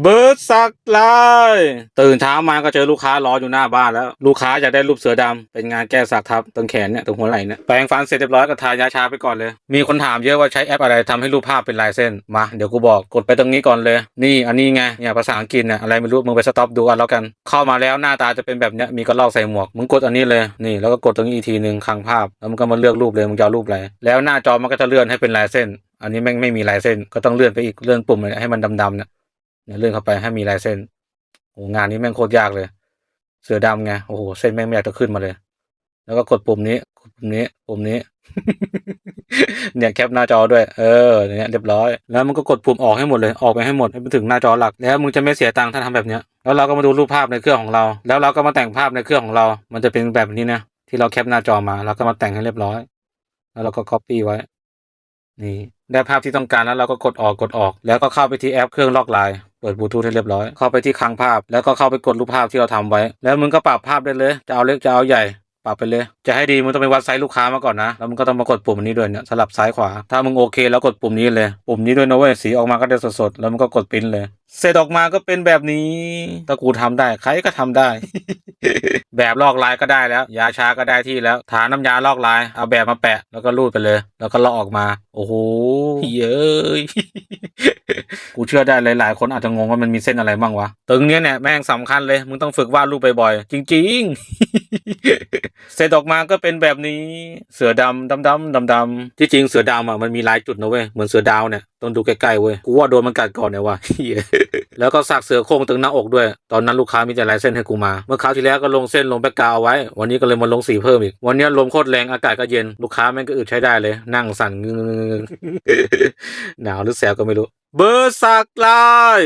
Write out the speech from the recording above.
เบิร์ดสักลายตื่นเช้ามาก็เจอลูกค้ารออยู่หน้าบ้านแล้ว ลูกค้าอยากได้รูปเสือดำเป็นงานแก้สักทับตรงแขนเนี่ยตรงหัวไหล่เนี่ยแปรงฟันเสร็จเรียบร้อยก็ทายาชาไปก่อนเลย มีคนถามเยอะว่าใช้แอปอะไรทำให้รูปภาพเป็นลายเส้นมาเดี๋ยวกูบอกกดไปตรงนี้ก่อนเลย นี่อันนี้ไงเนี่ยภาษาอังกฤษเนี่ยอะไรไม่รู้มึงไปสต็อปดูกันแล้วกันเข้ามาแล้วหน้าตาจะเป็นแบบเนี้ยมีกระลอกใส่หมวกมึงกดอันนี้เลยนี่แล้วก็กดตรงนี้อีกทีหนึ่งคลังภาพแล้วมึงก็มาเลือกรูปเลยมึงจะรูปอะไรแล้วหน้าจอมันก็จะเลื่อนให้เป็นลายเส้น อันนี้แม่งไม่มีลายเส้นก็ต้องเลื่อนไปอีกเลื่อนปุ่มให้มันดำๆเนี่ย เนี่ยเลื่อนเข้าไปให้มีลายเส้นโอ้งานนี้แม่งโคตรยากเลย เสือดำไงโอ้โหเส้นแม่งไม่อยากจะขึ้นมาเลย แล้วก็กดปุ่มนี้กดปุ่มนี้ปุ่มนี้ เนี่ยแคปหน้าจอด้วย เออเนี่ยเรียบร้อยแล้วมันก็กดปุ่มออกให้หมดเลยออกไปให้หมดให้มันถึงหน้าจอหลัก แล้วมึงจะไม่เสียตังค์ถ้าทำแบบเนี้ยแล้วเราก็มาดูรูปภาพในเครื่องของเรา แล้วเราก็มาแต่งภาพในเครื่องของเรา มันจะเป็นแบบนี้นะที่เราแคปหน้าจอมา แล้วก็มาแต่งให้เรียบร้อย แล้วเราก็ copy ไว้ นี่ได้ภาพที่ต้องการแล้วเราก็กดออกกดออก แล้วก็เข้าไปที่แอปเครื่องลอกลายเปิดบลูทูธให้เรียบร้อย เข้าไปที่คลังภาพ แล้วก็เข้าไปกดรูปภาพที่เราทำไว้ แล้วมึงก็ปรับภาพได้เลย จะเอาเล็กจะเอาใหญ่ปรับไปเลย จะให้ดีมึงต้องไปวัดไซส์ลูกค้ามาก่อนนะ แล้วมึงก็ต้องมากดปุ่มนี้ด้วยเนี่ยสลับซ้ายขวา ถ้ามึงโอเคแล้วกดปุ่มนี้เลย ปุ่มนี้ด้วยนะเว้ย สีออกมาก็ได้สดๆ แล้วมึงก็กดปริ้นเลย เสร็จออกมาก็เป็นแบบนี้ถ้ากูทำได้ ใครก็ทำได้ แบบลอกลายก็ได้แล้ว ยาชาก็ได้ที่แล้วทาน้ำยาลอกลาย เอาแบบมาแปะแล้วก็รูดไปเลย แล้วก็ลอกออกมา โอ้โหเย้ยกูเชื่อได้หลายๆ คนอาจจะงงว่ามันมีเส้นอะไรบ้างวะตึงเนี้ยเนี่ยแม่งสำคัญเลยมึงต้องฝึกวาดรูปบ่อยๆจริง ๆ เสร็จออกมาก็เป็นแบบนี้ เสือดำดำดำดำดำที่จริงเสือดำอะมันมีลายจุดนะเว้ยเหมือนเสือดาวเนี่ยต้องดูใกล้ๆเว้ยกูว่าโดนมันกัดก่อนเนี่ยว่ะ แล้วก็สักเสือโคร่งตึงหน้าอกด้วย ตอนนั้นลูกค้ามีแต่ลายเส้นให้กูมา เมื่อคราวที่แล้วก็ลงเส้นลงแบ็กกราวเอาไว้ วันนี้ก็เลยมาลงสีเพิ่มอีก วันนี้ลมโคตรแรงอากาศก็เย็น ลูกค้าแม่งก็อึดใช้ได้เลย นั่งสั่นงงหนาวหรือแสบก็ไม่รู้ เบอร์สักลาย